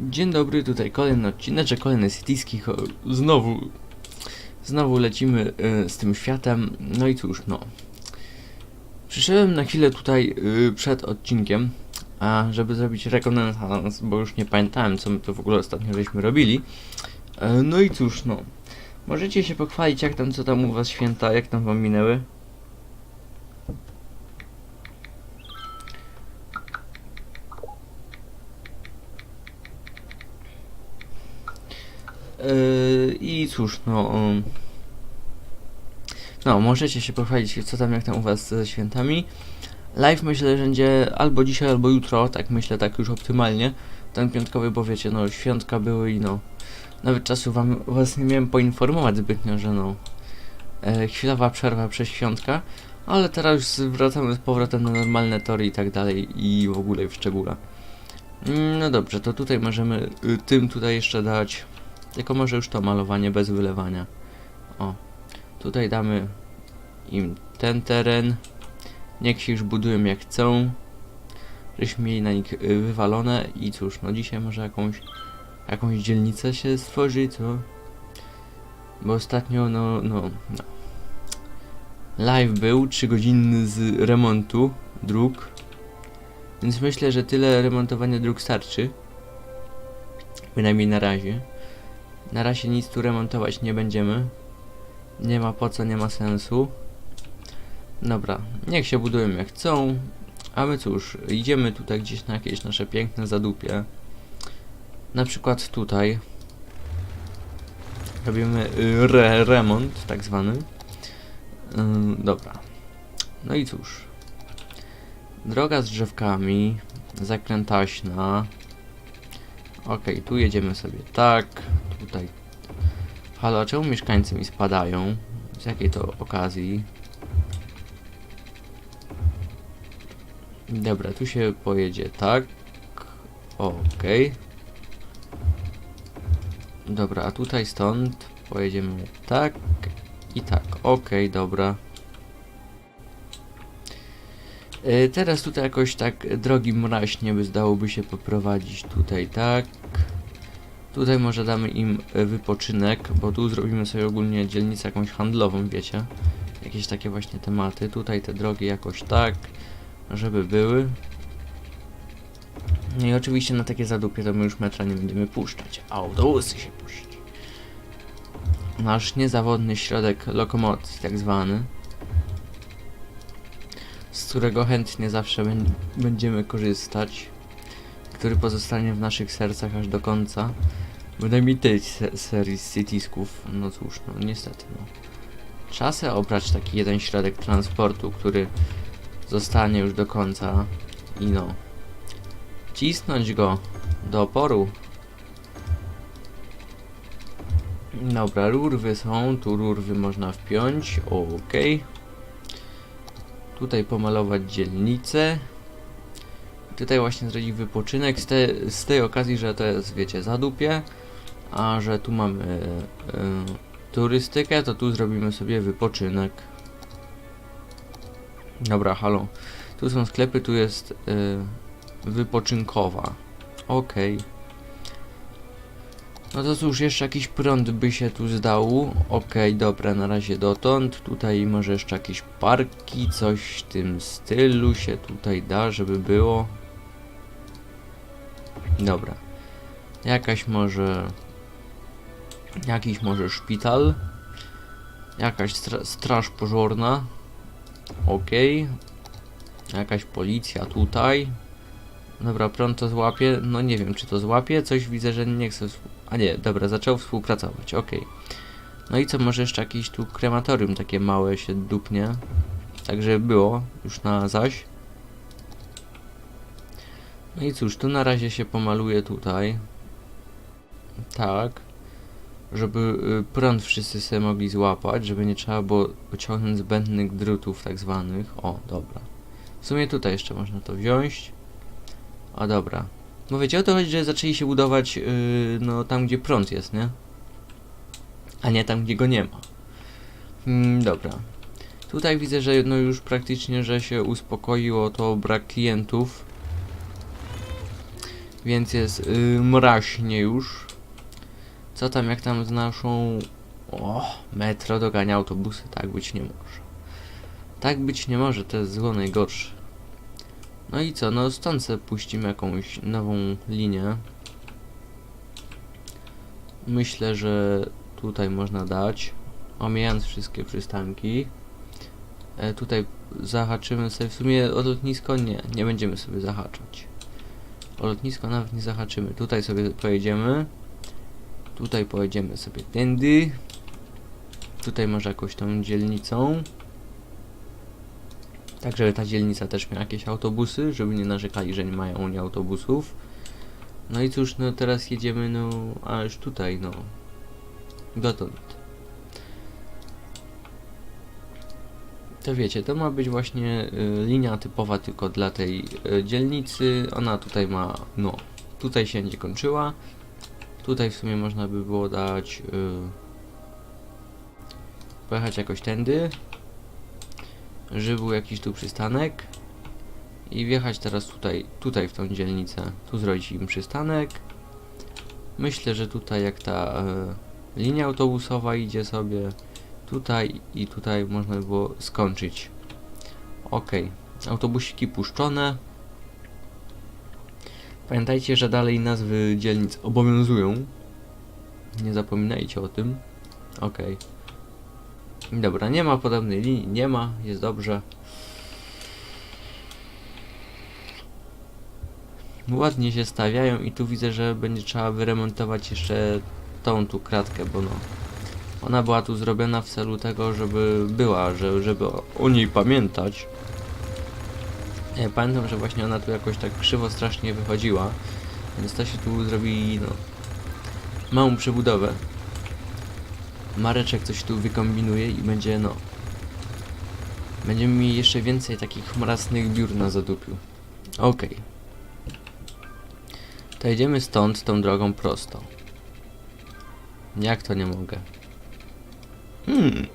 Dzień dobry, tutaj kolejny odcinek, kolejny Cityski. Znowu, znowu lecimy y, z tym światem. No i cóż, no. Przyszedłem na chwilę tutaj y, przed odcinkiem, a żeby zrobić rekonesans, bo już nie pamiętałem, co my to w ogóle ostatnio żeśmy robili. E, no i cóż, no. Możecie się pochwalić, jak tam, co tam u was święta, jak tam wam minęły? I cóż, no. um, No, możecie się pochwalić, co tam, jak tam u was ze świętami. Live myślę, że będzie albo dzisiaj, albo jutro, tak myślę, tak już optymalnie. Ten piątkowy, bo wiecie, no, świątka były i no. Nawet czasu wam, was nie miałem poinformować zbytnio, że no. E, chwilowa przerwa przez świątka. Ale teraz już wracamy z powrotem na normalne tory i tak dalej i w ogóle w szczególe. Mm, No dobrze, to tutaj możemy y, tym tutaj jeszcze dać tylko może już to malowanie bez wylewania. O, tutaj damy im ten teren. Niech się już budują jak chcą. Żeśmy mieli na nich y, wywalone i cóż, no dzisiaj może jakąś jakąś dzielnicę się stworzy, co? Bo ostatnio, no, no, no. Live był 3 godziny z remontu dróg. Więc myślę, że tyle remontowania dróg starczy. Bynajmniej na razie. Na razie nic tu remontować nie będziemy. Nie ma po co, nie ma sensu. Dobra, niech się budują jak chcą. A my cóż, idziemy tutaj gdzieś na jakieś nasze piękne zadupie. Na przykład tutaj. Robimy y, re remont, tak zwany. Ym, dobra. No i cóż. Droga z drzewkami. Zakrętaśna. Okej, tu jedziemy sobie tak. Tutaj. Halo, czemu mieszkańcy mi spadają? Z jakiej to okazji? Dobra, tu się pojedzie tak. Okej. Dobra, a tutaj stąd pojedziemy tak i tak. Okej, dobra. E, teraz tutaj jakoś tak drogi mraźnie by zdałoby się poprowadzić tutaj tak. Tutaj może damy im e, wypoczynek, bo tu zrobimy sobie ogólnie dzielnicę jakąś handlową, wiecie. Jakieś takie właśnie tematy. Tutaj te drogi jakoś tak, żeby były. No i oczywiście na takie zadupie to my już metra nie będziemy puszczać. Autobusy się puści. Nasz niezawodny środek lokomocji, tak zwany. Z którego chętnie zawsze bę- będziemy korzystać. Który pozostanie w naszych sercach aż do końca. Bynajmniej tej se serii Citysków. No cóż, no niestety, no. Trzeba sobie obrać taki jeden środek transportu, który zostanie już do końca i no. Cisnąć go do oporu. Dobra, rurwy są, tu rurwy można wpiąć, okej. Tutaj pomalować dzielnicę. Tutaj właśnie zrobić wypoczynek z, te, z tej okazji, że to jest, wiecie, zadupie, a że tu mamy e, turystykę, to tu zrobimy sobie wypoczynek. Dobra, halo. Tu są sklepy, tu jest e, wypoczynkowa. Okej. No to cóż, jeszcze jakiś prąd by się tu zdał. Okej, dobra, na razie dotąd. Tutaj może jeszcze jakieś parki, coś w tym stylu się tutaj da, żeby było. Dobra. Jakaś może... Jakiś może szpital. Jakaś stra straż pożarna. Okej. Jakaś policja tutaj. Dobra, prąd to złapie. No nie wiem, czy to złapie. Coś widzę, że nie chce. A nie, dobra, zaczął współpracować. Okej. No i co, może jeszcze jakieś tu krematorium takie małe się dupnie. Także było już na zaś. No i cóż, tu na razie się pomaluje tutaj. Tak. Żeby y, prąd wszyscy sobie mogli złapać, żeby nie trzeba było pociągnąć zbędnych drutów tak zwanych. O, dobra. W sumie tutaj jeszcze można to wziąć. A dobra. No wiecie o to chodzi, że zaczęli się budować yy, no tam gdzie prąd jest, nie? A nie tam gdzie go nie ma. Mm, dobra. Tutaj widzę, że no już praktycznie, że się uspokoiło to brak klientów. Więc jest y, mraźnie już. Co tam, jak tam z naszą... O, metro dogania autobusy. Tak być nie może. Tak być nie może, to jest zło najgorsze. No i co, no stąd sobie puścimy jakąś nową linię. Myślę, że tutaj można dać, omijając wszystkie przystanki. E, tutaj zahaczymy sobie, w sumie o lotnisko nie, nie będziemy sobie zahaczać. O lotnisko nawet nie zahaczymy. Tutaj sobie pojedziemy. Tutaj pojedziemy sobie tędy. Tutaj może jakąś tą dzielnicą. Tak, żeby ta dzielnica też miała jakieś autobusy, żeby nie narzekali, że nie mają oni autobusów. No i cóż, no teraz jedziemy, no, aż tutaj, no. Dotąd. To wiecie, to ma być właśnie y, linia typowa tylko dla tej y, dzielnicy. Ona tutaj ma, no, tutaj się będzie kończyła. Tutaj w sumie można by było dać, y, pojechać jakoś tędy, żeby był jakiś tu przystanek i wjechać teraz tutaj, tutaj w tą dzielnicę. Tu zrobić im przystanek. Myślę, że tutaj jak ta e, linia autobusowa idzie sobie tutaj i tutaj można by było skończyć. Ok, autobusiki puszczone. Pamiętajcie, że dalej nazwy dzielnic obowiązują. Nie zapominajcie o tym. Ok. Dobra, nie ma podobnej linii, nie ma, jest dobrze. Ładnie się stawiają i tu widzę, że będzie trzeba wyremontować jeszcze tą tu kratkę, bo no ona była tu zrobiona w celu tego, żeby była, że, żeby o, niej pamiętać. Ja pamiętam, że właśnie ona tu jakoś tak krzywo strasznie wychodziła, więc to się tu zrobi, no, małą przebudowę. Mareczek coś tu wykombinuje i będzie, no, będziemy mieli jeszcze więcej takich mrasnych biur na zadupiu. Okej. To jedziemy stąd tą drogą prosto. Jak to nie mogę? Hmm.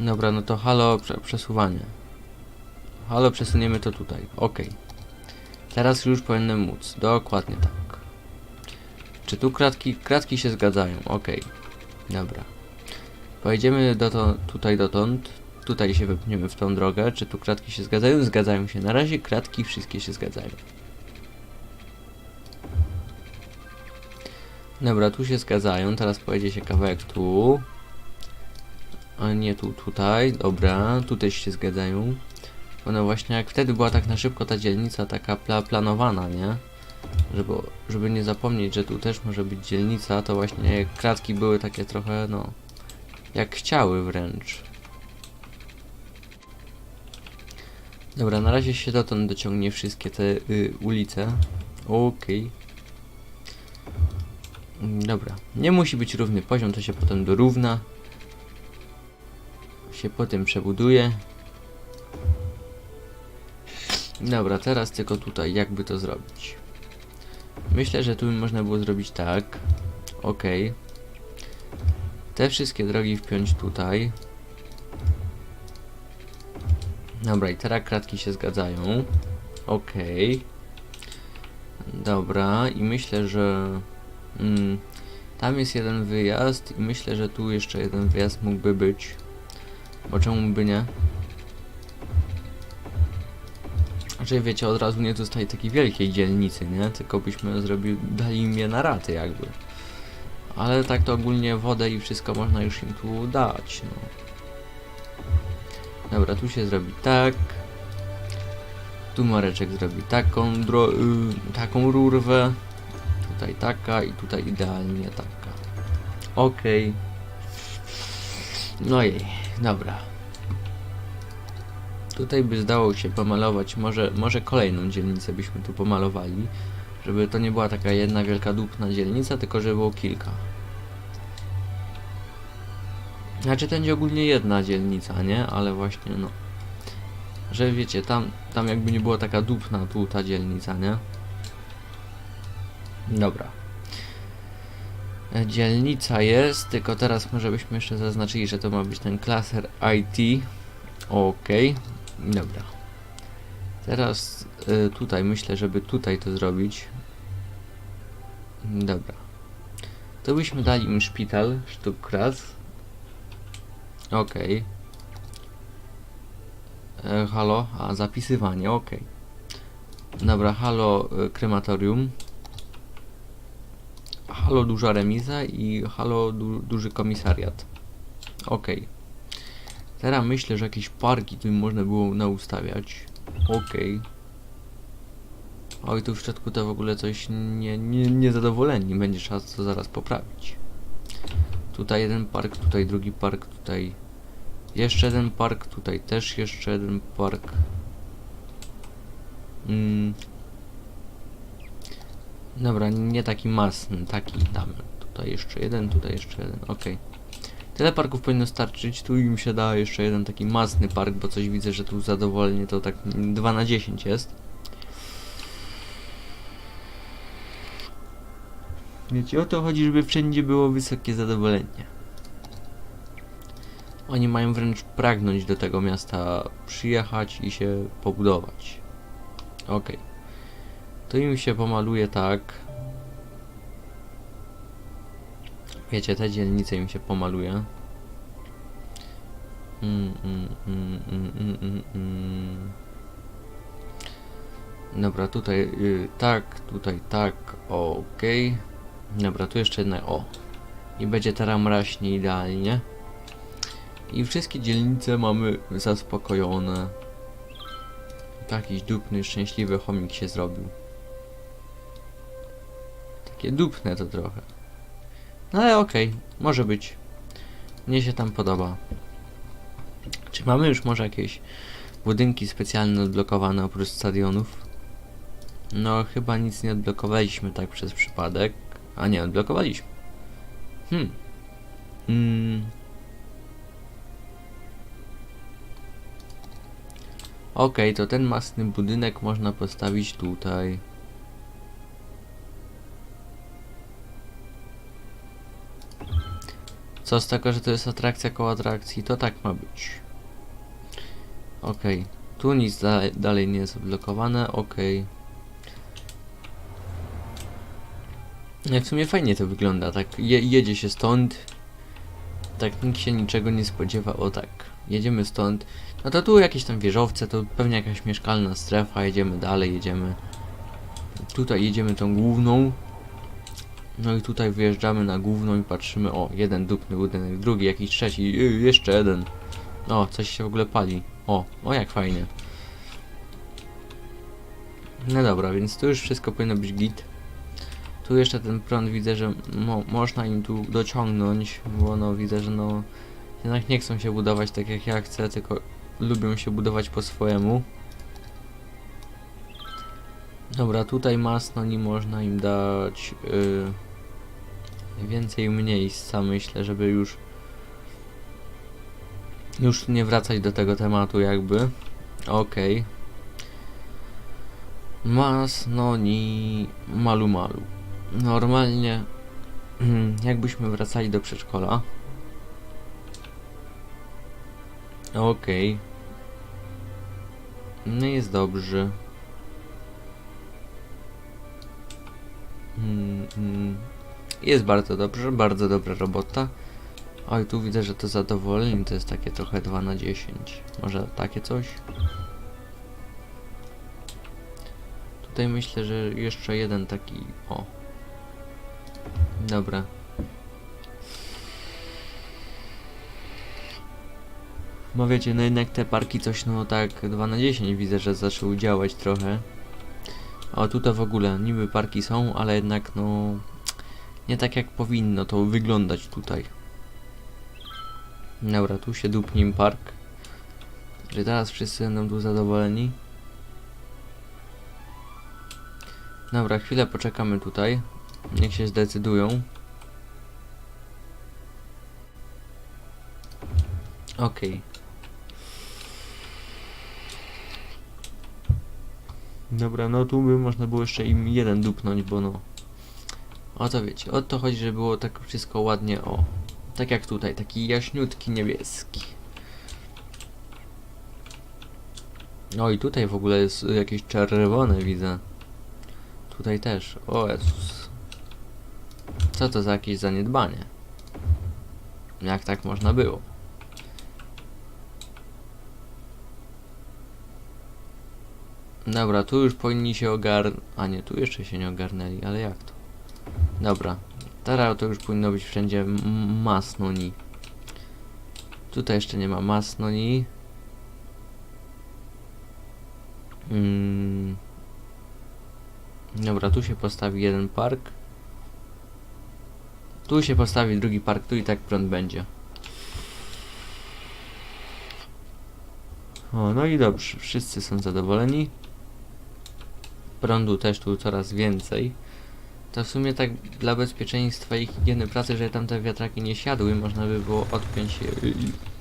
Dobra, no to halo prze przesuwanie. Halo przesuniemy to tutaj. Ok. Teraz już powinienem móc. Dokładnie tak. Czy tu kratki, kratki się zgadzają? Ok. Dobra. Pojedziemy do to, tutaj dotąd. Tutaj się wepniemy w tą drogę. Czy tu kratki się zgadzają? Zgadzają się. Na razie kratki wszystkie się zgadzają. Dobra, tu się zgadzają, teraz pojedzie się kawałek tu. A nie tu, tutaj, dobra, tu też się zgadzają. Ona właśnie jak wtedy była tak na szybko ta dzielnica taka pla planowana, nie? Żeby, żeby nie zapomnieć, że tu też może być dzielnica, to właśnie kratki były takie trochę, no, jak chciały wręcz. Dobra, na razie się dotąd dociągnie wszystkie te y, ulice. Okej. Mm, Dobra, nie musi być równy poziom, to się potem dorówna. Się potem przebuduje. Dobra, teraz tylko tutaj, jakby to zrobić. Myślę, że tu można było zrobić tak. Ok. Te wszystkie drogi wpiąć tutaj. Dobra, i teraz kratki się zgadzają. Ok. Dobra, i myślę, że Mm, tam jest jeden wyjazd i myślę, że tu jeszcze jeden wyjazd mógłby być. Bo czemu by nie? Znaczy wiecie, od razu nie zostaje takiej wielkiej dzielnicy, nie? Tylko byśmy zrobili, dali im je na raty jakby. Ale tak to ogólnie wodę i wszystko można już im tu dać, no. Dobra, tu się zrobi tak. Tu Mareczek zrobi taką dro y, taką rurwę. Tutaj taka i tutaj idealnie taka. Okej. No jej, dobra. Tutaj by zdało się pomalować, może, może kolejną dzielnicę byśmy tu pomalowali, żeby to nie była taka jedna wielka dupna dzielnica, tylko żeby było kilka. Znaczy to będzie ogólnie jedna dzielnica, nie? Ale właśnie no. Że wiecie, tam, tam jakby nie była taka dupna tu ta dzielnica, nie? Dobra. Dzielnica jest, tylko teraz może byśmy jeszcze zaznaczyli, że to ma być ten klaser IT. Ok, dobra. Teraz y, tutaj myślę, żeby tutaj to zrobić. Dobra. To byśmy dali im szpital, sztuk raz. Okej. E, Halo, a zapisywanie, okej. Dobra, halo e, krematorium. Halo duża remiza i halo du duży komisariat. Okej. Teraz myślę, że jakieś parki tu można było naustawiać. Okej. Oj, tu w środku to w ogóle coś nie, nie, niezadowoleni. Będzie trzeba to zaraz poprawić. Tutaj jeden park, tutaj drugi park, tutaj jeszcze jeden park, tutaj też jeszcze jeden park. Mm. Dobra, nie taki masny, taki damy. Tutaj jeszcze jeden, tutaj jeszcze jeden, okej. Tyle parków powinno starczyć, tu im się da jeszcze jeden taki masny park, bo coś widzę, że tu zadowolenie to tak 2 na 10 jest. Wiecie, o to chodzi, żeby wszędzie było wysokie zadowolenie. Oni mają wręcz pragnąć do tego miasta przyjechać i się pobudować. Okej. To im się pomaluje tak. Wiecie, te dzielnice im się pomaluje. Mm, mm, mm, mm, mm, mm, mm. Dobra, tutaj y, tak, tutaj tak, okej. Dobra, tu jeszcze jedna, o. I będzie teraz mraśnie idealnie. I wszystkie dzielnice mamy zaspokojone. Jakiś dupny, szczęśliwy chomik się zrobił. Takie dupne to trochę. No ale okej, może być. Mnie się tam podoba. Czy mamy już może jakieś budynki specjalne odblokowane oprócz stadionów? No, chyba nic nie odblokowaliśmy tak przez przypadek. A nie, odblokowaliśmy. Hmm. Mm. Okej, to ten masny budynek można postawić tutaj. Co z tego, że to jest atrakcja koło atrakcji, to tak ma być. Okej, tu nic da dalej nie jest odblokowane, okej. No w sumie fajnie to wygląda, tak je jedzie się stąd, tak nikt się niczego nie spodziewa, o tak, jedziemy stąd, no to tu jakieś tam wieżowce, to pewnie jakaś mieszkalna strefa, jedziemy dalej, jedziemy, tutaj jedziemy tą główną, no i tutaj wyjeżdżamy na główną i patrzymy, o, jeden dupny budynek, drugi, jakiś trzeci, yy, jeszcze jeden, o, coś się w ogóle pali, o, o jak fajnie. No dobra, więc tu już wszystko powinno być git. Tu jeszcze ten prąd widzę, że mo można im tu dociągnąć, bo no widzę, że no jednak nie chcą się budować tak jak ja chcę, tylko lubią się budować po swojemu. Dobra, tutaj masno nie można im dać yy, więcej miejsca, myślę, żeby już już nie wracać do tego tematu jakby. Okej. Masno ni malu malu. Normalnie jakbyśmy wracali do przedszkola. Okej. No jest dobrze. Jest bardzo dobrze, bardzo dobra robota. Oj, tu widzę, że to zadowolenie to jest takie trochę 2 na 10. Może takie coś? Tutaj myślę, że jeszcze jeden taki. O. Dobra. No wiecie, no jednak te parki coś no tak 2 na 10 widzę, że zaczęły działać trochę. O tutaj w ogóle niby parki są, ale jednak no nie tak jak powinno to wyglądać tutaj. Dobra, tu się dupnie im park. Czy teraz wszyscy będą tu zadowoleni? Dobra, chwilę poczekamy tutaj. Niech się zdecydują. Okej. Dobra, no tu by można było jeszcze im jeden dupnąć, bo no... O to wiecie, o to chodzi, że było tak wszystko ładnie, o... Tak jak tutaj, taki jaśniutki niebieski. No i tutaj w ogóle jest jakieś czerwone, widzę. Tutaj też, o Jezus. Co to za jakieś zaniedbanie? Jak tak można było? Dobra, tu już powinni się ogarn... A nie, tu jeszcze się nie ogarnęli, ale jak to? Dobra, teraz to już powinno być wszędzie masnoni. Tutaj jeszcze nie ma masnoni. Mm. Dobra, tu się postawi jeden park. Tu się postawi drugi park, tu i tak prąd będzie. O, no i dobrze, wszyscy są zadowoleni. Prądu też tu coraz więcej. To w sumie tak dla bezpieczeństwa i higieny pracy, żeby tam te wiatraki nie siadły, można by było odpiąć y,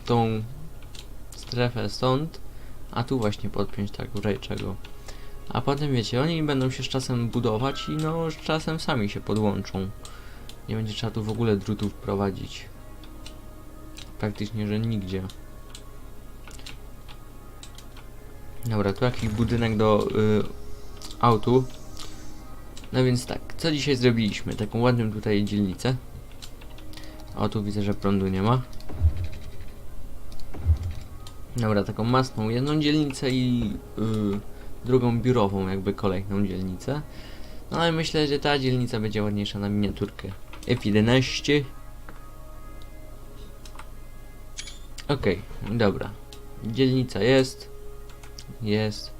tą strefę stąd, a tu właśnie podpiąć tak czego. A potem wiecie, oni będą się z czasem budować i no z czasem sami się podłączą. Nie będzie trzeba tu w ogóle drutów prowadzić. Praktycznie, że nigdzie. Dobra, tu jakiś budynek do y, autu. No więc tak, co dzisiaj zrobiliśmy? Taką ładną tutaj dzielnicę. O, tu widzę, że prądu nie ma. Dobra, taką masną jedną dzielnicę i y, drugą biurową, jakby kolejną dzielnicę. No ale myślę, że ta dzielnica będzie ładniejsza na miniaturkę. F11. Okej, dobra. Dzielnica jest. Jest.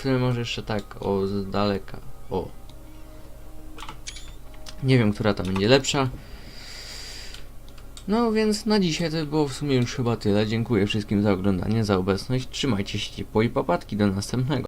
Sumie może jeszcze tak, o, z daleka. O. Nie wiem, która ta będzie lepsza. No więc na dzisiaj to było w sumie już chyba tyle. Dziękuję wszystkim za oglądanie, za obecność. Trzymajcie się ciepło i papatki do następnego.